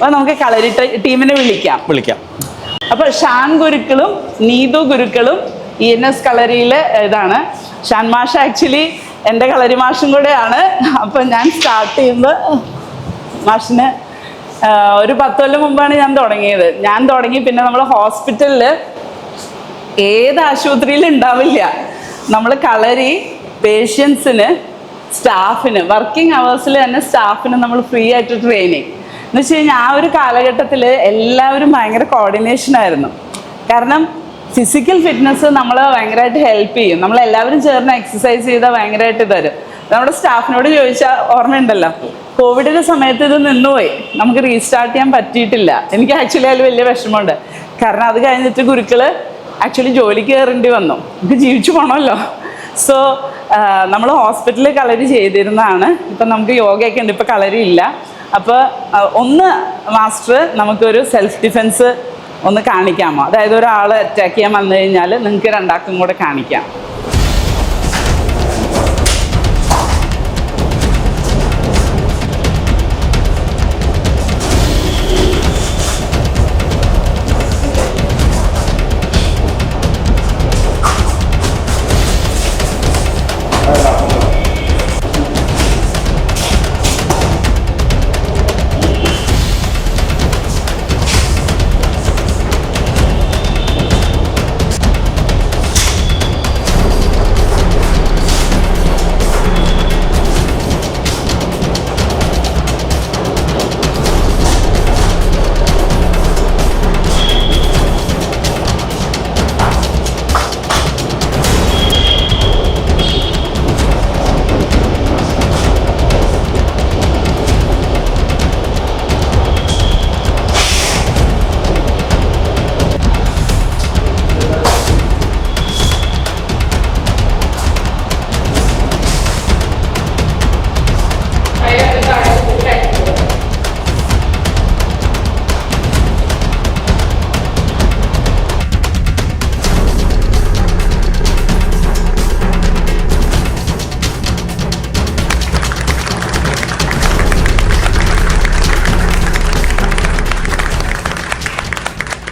അപ്പൊ നമുക്ക് കളരി ടീമിനെ വിളിക്കാം. വിളിക്കാം. അപ്പൊ ഷാൻ ഗുരുക്കളും നീതു ഗുരുക്കളും ഇ എൻ എസ് കളരിയിലെ ഇതാണ്. ഷാൻ മാഷ ആക്ച്വലി എന്റെ കളരി മാഷും കൂടെയാണ്. അപ്പൊ ഞാൻ സ്റ്റാർട്ട് ചെയ്യുമ്പോൾ മാഷിന്. ഒരു പത്ത് കൊല്ലം മുമ്പാണ് ഞാൻ തുടങ്ങിയത്. ഞാൻ തുടങ്ങി പിന്നെ നമ്മൾ ഹോസ്പിറ്റലിൽ ഏത് ആശുപത്രിയിലും ഉണ്ടാവില്ല. നമ്മൾ കളരി പേഷ്യൻസിന് സ്റ്റാഫിന് വർക്കിംഗ് അവേഴ്സിൽ തന്നെ സ്റ്റാഫിന് നമ്മൾ ഫ്രീ ആയിട്ട് ട്രെയിനിങ് എന്ന് വെച്ച് കഴിഞ്ഞാൽ ആ ഒരു കാലഘട്ടത്തിൽ എല്ലാവരും ഭയങ്കര കോർഡിനേഷൻ ആയിരുന്നു. കാരണം ഫിസിക്കൽ ഫിറ്റ്നസ് നമ്മളെ ഭയങ്കരമായിട്ട് ഹെൽപ്പ് ചെയ്യും. നമ്മൾ എല്ലാവരും ചേർന്ന് എക്സസൈസ് ചെയ്താൽ ഭയങ്കരമായിട്ട് തരും നമ്മുടെ സ്റ്റാഫിനോട് ചോദിച്ചാൽ ഓർമ്മയുണ്ടല്ലോ കോവിഡിന്റെ സമയത്ത് ഇത് നിന്നുപോയി. നമുക്ക് റീസ്റ്റാർട്ട് ചെയ്യാൻ പറ്റിയിട്ടില്ല. എനിക്ക് ആക്ച്വലി അതിൽ വലിയ വിഷമമുണ്ട്. കാരണം അത് കഴിഞ്ഞിട്ട് ഗുരുക്കൾ ആക്ച്വലി ജോലിക്ക് കയറേണ്ടി വന്നു. നമുക്ക് ജീവിച്ചു പോകണമല്ലോ സോ നമ്മൾ ഹോസ്പിറ്റലിൽ കളരി ചെയ്തിരുന്നതാണ്. ഇപ്പം നമുക്ക് യോഗയൊക്കെ ഉണ്ട്. ഇപ്പം കളരി ഇല്ല അപ്പോൾ ഒന്ന് മാസ്റ്റർ നമുക്കൊരു സെൽഫ് ഡിഫെൻസ് ഒന്ന് കാണിക്കാമോ? അതായത് ഒരാൾ അറ്റാക്ക് ചെയ്യാൻ വന്നു കഴിഞ്ഞാൽ നിങ്ങൾക്ക് രണ്ടാൾക്കും കൂടെ കാണിക്കാം.